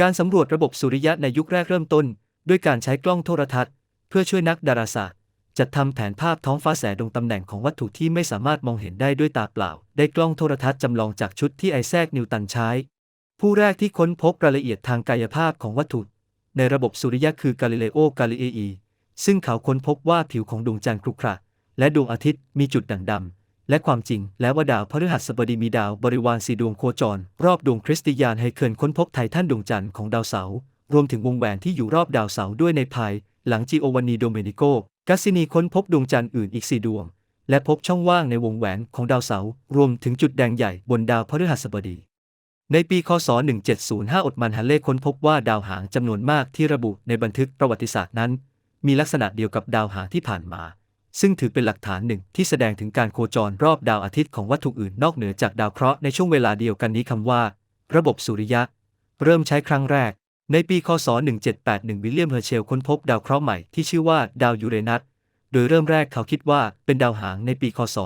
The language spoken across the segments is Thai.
การสำรวจระบบสุริยะในยุคแรกเริ่มต้น ด้วยการใช้กล้องโทรทัศน์ เพื่อช่วยนักดาราศาสตร์ จัดทำแผนภาพท้องฟ้าแสดงตำแหน่งของวัตถุที่ไม่สามารถมองเห็นได้ด้วยตาเปล่า ได้กล้องโทรทัศน์จำลองจากชุดที่ไอแซคนิวตันใช้ ผู้แรกที่ค้นพบรายละเอียดทางกายภาพของวัตถุ ในระบบสุริยะคือกาลิเลโอกาลิเลอีซึ่งเขาค้นพบว่าผิวของดวงจันทร์ครุขระและดวงอาทิตย์มีจุดด่างดำ และความจริง แล้วว่าดาวพฤหัสบดีมีดาวบริวารสีดวงโคจร รอบดวงคริสติยานไฮเคิลค้นพบไททันดวงจันทร์ของดาวเสาร์รวมถึงวงแหวนที่อยู่รอบดาวเสาร์ด้วยในภาย หลังจิโอวานีโดเมนิโกกัสซินีค้นพบดวงจันทร์อื่นอีกสี่ดวง และพบช่องว่างในวงแหวนของดาวเสาร์รวมถึงจุดแดงใหญ่บนดาวพฤหัสบดี ในปีคศ 1705 อดมันฮันเล่ค้นพบว่าดาวหางจำนวนมากที่ระบุในบันทึกประวัติศาสตร์นั้น มีลักษณะเดียวกับดาวหางที่ผ่านมา ซึ่งถือเป็นหลักฐานหนึ่งที่แสดงถึงการโคจรรอบดาวอาทิตย์ของวัตถุอื่นนอกเหนือจากดาวเคราะห์ในช่วงเวลาเดียวกันนี้คำว่า ระบบสุริยะ เริ่มใช้ครั้งแรก ในปีคศ 1781 วิลเลียมเฮอร์เชลค้นพบดาวเคราะห์ใหม่ที่ชื่อว่าดาวยูเรนัสโดยเริ่มแรกเขาคิดว่าเป็นดาวหางในปีคศ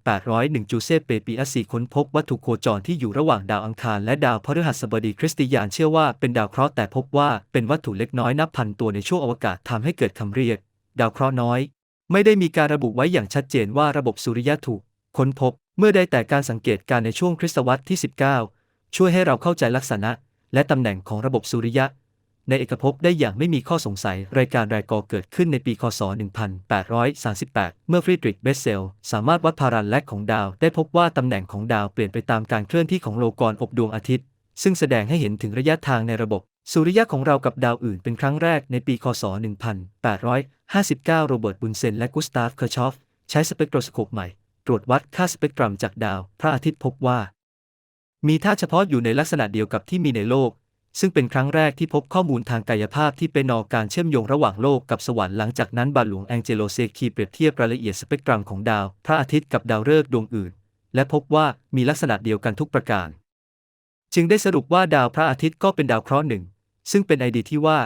1801 จูเซปเปปิอัสซีค้นพบวัตถุโคจรที่อยู่ระหว่างดาวอังคารและดาวพฤหัสบดีคริสติยานเชื่อว่าเป็นดาวเคราะห์แต่พบว่าเป็นวัตถุเล็กน้อยนับพันตัวในช่วงอวกาศทำให้เกิดคำเรียก ดาวเคราะห์น้อย ไม่ได้มีการระบุไว้อย่างชัดเจนว่าระบบสุริยะถูกค้นพบ เมื่อได้แต่การสังเกตการณ์ในช่วงคริสตวรรษที่ 19 ช่วยให้เราเข้าใจลักษณะ และตำแหน่งของระบบสุริยะ ในเอกภพได้อย่างไม่มีข้อสงสัย รายการแรกอเกิดขึ้นในปีคศ 1838 เมื่อฟรีดริกเบสเซล สามารถวัดพารันแลกของดาว ได้พบว่าตำแหน่งของดาวเปลี่ยนไปตามการเคลื่อนที่ของโลกรอบดวงอาทิตย์ ซึ่งแสดงให้เห็นถึงระยะทางในระบบ สุริยะของเรากับดาวอื่นเป็นครั้งแรกในปีคศ 1859 โรเบิร์ตบุนเซนและกุสตาฟ เคอร์ชอฟ ใช้สเปกโทรสโคปใหม่ ตรวจวัดค่าสเปกตรัมจากดาว พระอาทิตย์พบว่า มีธาตุเฉพาะอยู่ในลักษณะเดียวกับที่มีในโลก ซึ่งเป็นครั้งแรกที่พบข้อมูลทางกายภาพที่เป็นนอการเชื่อมโยงระหว่างโลกกับสวรรค์หลังจากนั้นบาหลวงแองเจโลเซคีเปรียบเทียบรายละเอียดสเปกตรัมของดาว พระอาทิตย์กับดาวฤกษ์ดวงอื่น และพบว่ามีลักษณะเดียวกันทุกประการ จึงได้สรุปว่าดาวพระอาทิตย์ก็เป็นดาวเคราะห์หนึ่ง ซึ่งเป็นไอเดียที่ว่า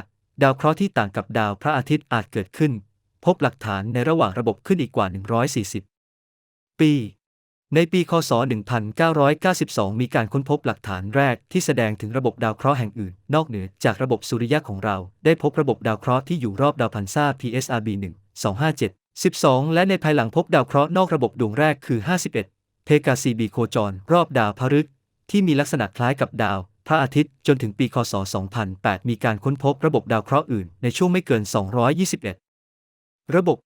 ดาวเคราะห์ที่ต่างกับดาวพระอาทิตย์อาจเกิดขึ้น พบหลักฐานในระหว่างระบบขึ้นอีกกว่า 140 ปี ในปี คศ 1992 มีการค้นพบหลักฐานแรกที่แสดงถึงระบบดาวเคราะห์แห่งอื่น นอกเหนือจากระบบสุริยะของเรา ได้พบระบบดาวเคราะห์ที่อยู่รอบดาวพันซ่า PSRB 1 257 12 และในภายหลังพบดาวเคราะห์นอกระบบดวงแรกคือ 51 เพกาซีบีโคจร รอบดาวพฤกษ์ที่มีลักษณะคล้ายกับดาว พระอาทิตย์จนถึงปีคศ 2008 มีการค้นพบระบบดาวเคราะห์อื่นในช่วงไม่เกิน 221 ระบบ